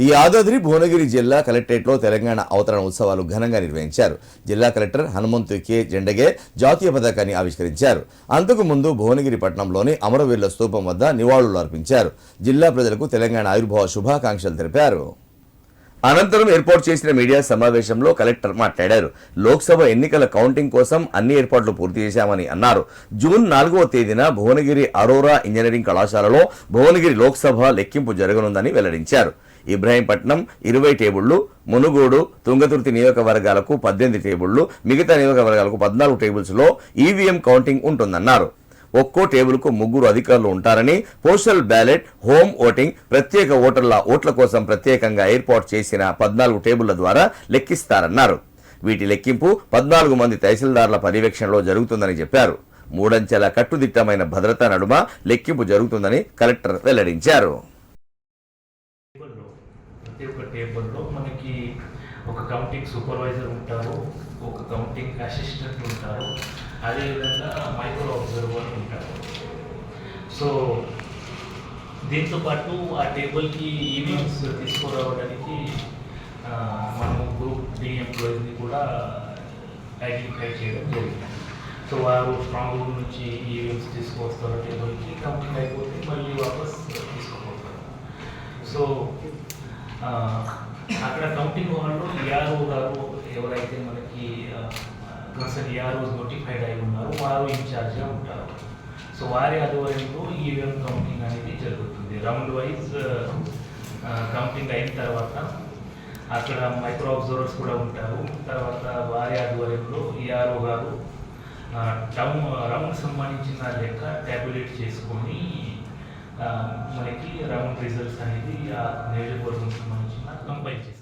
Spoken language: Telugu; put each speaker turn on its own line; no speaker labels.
ఈ యాదాద్రి భువనగిరి జిల్లా కలెక్టరేట్లో తెలంగాణ అవతరణ ఉత్సవాలు ఘనంగా నిర్వహించారు. జిల్లా కలెక్టర్ హనుమంతు కె. జెండగే జాతీయ పతాకాన్ని ఆవిష్కరించారు. అంతకు ముందు భువనగిరి పట్టణంలోని అమరవీరుల స్తూపం వద్ద నివాళులు అర్పించారు. జిల్లా ప్రజలకు తెలంగాణ ఆవిర్భావ శుభాకాంక్షలు తెలిపారు. అనంతరం ఏర్పాటు చేసిన మీడియా సమావేశంలో కలెక్టర్ మాట్లాడారు. లోక్సభ ఎన్నికల కౌంటింగ్ కోసం అన్ని ఏర్పాట్లు పూర్తి చేశామని అన్నారు. జూన్ నాలుగవ తేదీన భువనగిరి అరోరా ఇంజనీరింగ్ కళాశాలలో భువనగిరి లోక్సభ లెక్కింపు జరగనుందని వెల్లడించారు. ఇబ్రాహీంపట్నం ఇరవై టేబుళ్ళు మునుగోడు తుంగతుర్తి నియోజకవర్గాలకు పద్దెనిమిది టేబుళ్ళు మిగతా నియోజకవర్గాలకు పద్నాలుగు టేబుల్స్లో ఈవీఎం కౌంటింగ్ ఉంటుందన్నారు. ఒక్కో టేబుల్కు ముగ్గురు అధికారులు ఉంటారని పోస్టల్ బ్యాలెట్ హోమ్ ఓటింగ్ ప్రత్యేక ఓటర్ల ఓట్ల కోసం ప్రత్యేకంగా ఏర్పాటు చేసిన పద్నాలుగు టేబుళ్ళ ద్వారా లెక్కిస్తారన్నారు. వీటి లెక్కింపు పద్నాలుగు మంది తహసీల్దార్ల పర్యవేక్షణలో జరుగుతుందని చెప్పారు. మూడంచెల కట్టుదిట్టమైన భద్రతా నడుమ లెక్కింపు జరుగుతుందని కలెక్టర్ వెల్లడించారు.
ఒక టేబుల్లో మనకి ఒక కౌంటింగ్ సూపర్వైజర్ ఉంటారు ఒక కౌంటింగ్ అసిస్టెంట్ ఉంటారు అదేవిధంగా మైక్రో అబ్జర్వర్ ఉంటారు. సో దీంతో పాటు ఆ టేబుల్కి ఈవెంట్స్ తీసుకురావడానికి మనం మనము గ్రూప్ డి ఎంప్లాయీస్ని కూడా ఐడెంటిఫై చేయడం జరిగింది. సో వారు స్ట్రాంగ్ రూమ్ నుంచి ఈవెంట్స్ తీసుకొస్తారు టేబుల్కి కంప్లీట్ అయిపోతే మళ్ళీ వాపస్ తీసుకుపోతారు. సో అక్కడ కౌంటింగ్ వాళ్ళు ఈఆర్ఓ గారు ఎవరైతే మనకి కన్సర్న్ ఈఆర్ఓస్ నోటిఫైడ్ అయి ఉన్నారో వారు ఇన్ఛార్జ్గా ఉంటారు. సో వారి ఆధ్వర్యంలో ఈవీఎం కౌంటింగ్ అనేది జరుగుతుంది. రౌండ్ వైజ్ కౌంటింగ్ అయిన తర్వాత అక్కడ మైక్రో అబ్జర్వర్స్ కూడా ఉంటారు. తర్వాత వారి ఆధ్వర్యంలో ఈఆర్ఓ గారు టౌన్ రౌండ్ సంబంధించిన లెక్క ట్యాబులేట్ చేసుకొని మనకి రౌండ్ రిజల్ట్స్ అనేది ఆ నియోజకవర్గం సంబంధించిన కంపైల్ చేస్తాం